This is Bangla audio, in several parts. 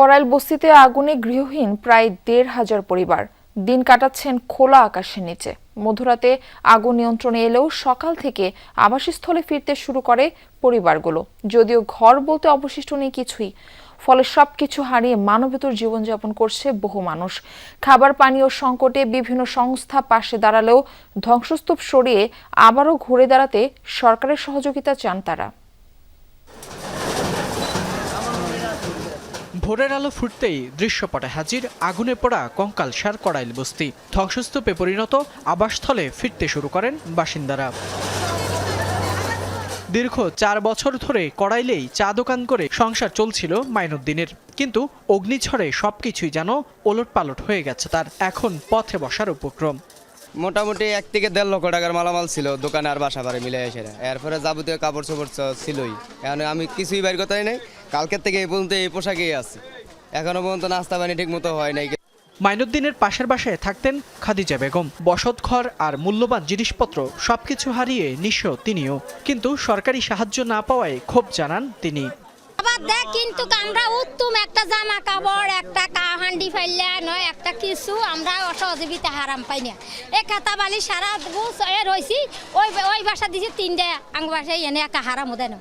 করাইল বস্তিতে আগুনে গৃহহীন প্রায় দেড় হাজার পরিবার। দিন কাটাচ্ছেন খোলা আকাশের নিচে। মধ্যরাতে আগুন নিয়ন্ত্রণে এলেও সকাল থেকে আবাসস্থলে ফিরতে শুরু করে পরিবারগুলো। যদিও ঘর বলতে অবশিষ্ট নেই কিছুই। ফলে সবকিছু হারিয়ে মানবেতর জীবনযাপন করছে বহু মানুষ। খাবার পানীয় সংকটে বিভিন্ন সংস্থা পাশে দাঁড়ালেও ধ্বংসস্তূপ সরিয়ে আবারও ঘুরে দাঁড়াতে সরকারের সহযোগিতা চান তারা। ভোরের আলো ফুটতেই দৃশ্যপটে হাজির আগুনে পোড়া কঙ্কাল সার কড়াইল বস্তি। ধ্বংসস্তূপে পরিণত আবাসস্থলে ফিরতে শুরু করেন বাসিন্দারা। দীর্ঘ চার বছর ধরে কড়াইলেই চা দোকান করে সংসার চলছিল মাইনুদ্দিনের। কিন্তু অগ্নিঝড়ে সবকিছুই যেন ওলট পালট হয়ে গেছে তার। এখন পথে বসার উপক্রম। মোটামুটি এক থেকে দেড় লক্ষ টাকার মালামাল ছিল, দোকানে আর বাসা বাড়ি মিলে এসে এরপরে যাবতীয় কাপড় চোপড় ছিলই। এখন আমি কিছুই বাইর কথাই নাই, কালকের থেকে এই পর্যন্ত এই পোশাকেই আছি। এখনও পর্যন্ত নাস্তা পানি ঠিক মতো হয় নাই। মাইনুদ্দিনের পাশের বাসায় থাকতেন খাদিজা বেগম। বসতঘর আর মূল্যবান জিনিসপত্র সবকিছু হারিয়ে নিঃস্ব তিনিও। কিন্তু সরকারি সাহায্য না পাওয়ায় ক্ষোভ জানান তিনি। দেখ কিন্তু আমরা উত্তম, একটা জামা কাপড়, একটা কাহান্ডি ফাইলে নয়, একটা কিছু আমরা অসহযোগিতা হারাম পাই না। এ খাতা বালি সারা রয়েছি ওই ওই বাসা দিয়েছি তিনটে আঙ্গ বাসায় এনে একটা হারাম দেন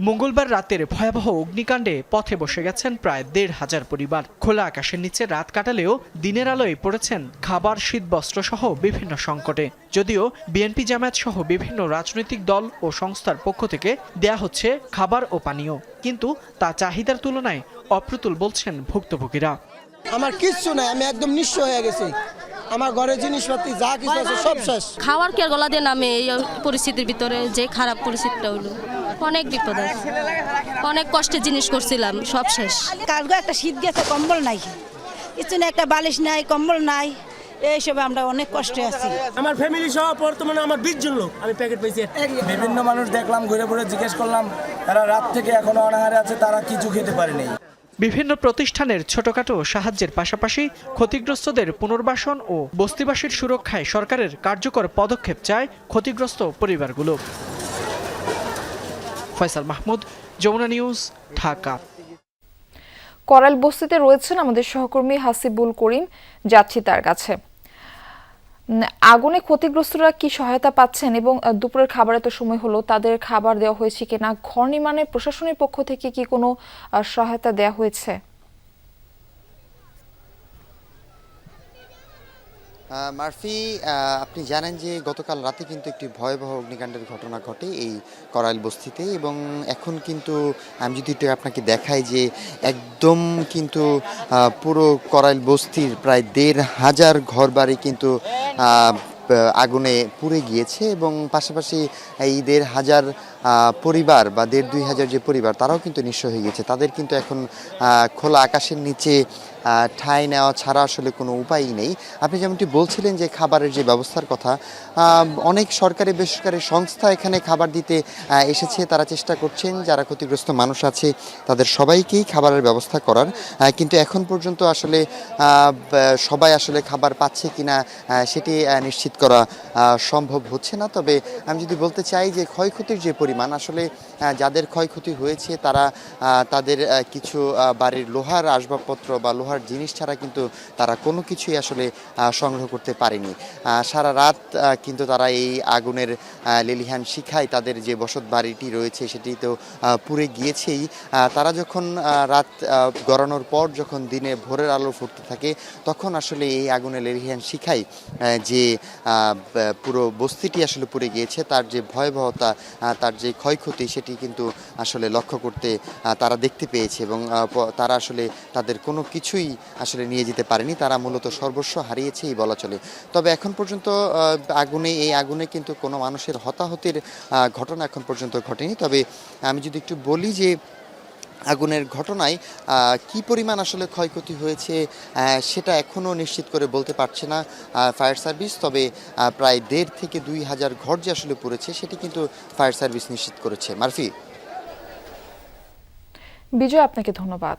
মঙ্গলবার রাতের ভয়াবহ অগ্নিকাণ্ডে পথে বসে গেছেন প্রায় দেড় হাজার পরিবার। খোলা আকাশের নিচে রাত কাটালেও দিনের আলোয় পড়েছেন খাবার শীতবস্ত্র সহ বিভিন্ন সংকটে। যদিও বিএনপি জামায়াত সহ বিভিন্ন রাজনৈতিক দল ও সংস্থার পক্ষ থেকে দেয়া হচ্ছে খাবার ও পানীয়। কিন্তু তা চাহিদার তুলনায় অপ্রতুল বলছেন ভুক্তভোগীরা। আমার কিচ্ছু নাই আমি একদম নিঃস্ব হয়ে গেছি। আমার ঘরের জিনিসপাতি যা কিছু আছে সব শেষ। খাওয়ার কে গলা দিয়ে নামে এই পরিস্থিতির ভিতরে? যে খারাপ পরিস্থিতিটা হলো। অনেক বিপদ অনেক কষ্টে জিনিস করছিলাম সব শেষ। কালকে একটা শীত গেছে কম্বল নাই। কিছু না একটা বালিশ নাই কম্বল নাই। এইসবে আমরা অনেক কষ্টে আছি। আমার ফ্যামিলি সহ বর্তমানে আমার বিশ জন লোক। আমি প্যাকেট পেয়েছি বিভিন্ন মানুষ দেখলাম ঘুরে ঘুরে জিজ্ঞেস করলাম তারা রাত থেকে এখনও অনাহারে আছে তারা কিছু খেতে পারেনি? বিভিন্ন প্রতিষ্ঠানের ছোটখাটো সাহায্যের পাশাপাশি ক্ষতিগ্রস্তদের পুনর্বাসন ও বস্তিবাসীর সুরক্ষায় সরকারের কার্যকর পদক্ষেপ চায় ক্ষতিগ্রস্ত পরিবারগুলো। ফয়সাল মাহমুদ, যমুনা নিউজ, ঢাকা। করাল বস্তিতে রয়েছেন আমাদের সহকর্মী হাসিবুল করিম, যাচ্ছি তার কাছে। আগুনে ক্ষতিগ্রস্তরা কি সহায়তা পাচ্ছেন এবং দুপুরের খাবার এত সময় হলো, তাদের খাবার দেওয়া হয়েছে কিনা, ঘর নির্মাণের প্রশাসনের পক্ষ থেকে কি কোনো সহায়তা দেওয়া হয়েছে? মার্ফি আপনি জানেন যে গতকাল রাতে কিন্তু একটি ভয়াবহ অগ্নিকাণ্ডের ঘটনা ঘটে এই করাইল বস্তিতে এবং এখন কিন্তু আমি যদি একটু আপনাকে দেখাই যে একদম কিন্তু পুরো করাইল বস্তির প্রায় দেড় হাজার ঘরবাড়ি কিন্তু আগুনে পুড়ে গিয়েছে এবং পাশাপাশি এই দেড় হাজার পরিবার বা দেড় দুই হাজার যে পরিবার, তারাও কিন্তু নিঃস্ব হয়ে গেছে তাদের কিন্তু এখন খোলা আকাশের নিচে ঠাঁই নেওয়া ছাড়া আসলে কোনো উপায়ই নেই। আপনি যেমনটি বলছিলেন যে খাবারের যে ব্যবস্থার কথা অনেক সরকারি বেসরকারি সংস্থা এখানে খাবার দিতে এসেছে। তারা চেষ্টা করছেন, যারা ক্ষতিগ্রস্ত মানুষ আছে, তাদের সবাইকেই খাবারের ব্যবস্থা করার। কিন্তু এখন পর্যন্ত আসলে সবাই আসলে খাবার পাচ্ছে কিনা সেটি নিশ্চিত করা সম্ভব হচ্ছে না। তবে আমি যদি বলতে চাই যে ক্ষয়ক্ষতির যে পরিমাণ আসলে যাদের ক্ষয়ক্ষতি হয়েছে, তারা তাদের কিছু বাড়ির লোহার আসবাবপত্র বা লোহার জিনিস ছাড়া কিন্তু তারা কোনো কিছুই আসলে সংগ্রহ করতে পারেনি। সারা রাত কিন্তু তারা এই আগুনের লেলিহান শিখায় তাদের যে বসত বাড়িটি রয়েছে, সেটি তো পুড়ে গিয়েছেই। তারা যখন রাত গড়ানোর পর যখন দিনে ভোরের আলো ফুটতে থাকে, তখন আসলে এই আগুনের লেলিহান শিখাই যে পুরো বস্তিটি আসলে পুড়ে গিয়েছে। তার যে ভয়াবহতা তার যে ক্ষয়ক্ষতি সেটি কিন্তু আসলে লক্ষ্য করতে তারা দেখতে পেয়েছে এবং তারা আসলে তাদের কোনো কিছুই আসলে নিয়ে যেতে পারেনি। তারা মূলত সর্বস্ব হারিয়েছে এই বলা চলে। তবে এখন পর্যন্ত আগুনে, এই আগুনে কিন্তু কোনো মানুষের হতাহতের ঘটনা এখন পর্যন্ত ঘটেনি। তবে আমি যদি একটু বলি যে আগুনের ঘটনায় কি পরিমাণ আসলে ক্ষয়ক্ষতি হয়েছে সেটা এখনও নিশ্চিত করে বলতে পারছে না ফায়ার সার্ভিস। তবে প্রায় দেড় থেকে দুই হাজার ঘর যে আসলে পড়েছে, সেটি কিন্তু ফায়ার সার্ভিস নিশ্চিত করেছে। মারফি। বিজয়, আপনাকে ধন্যবাদ।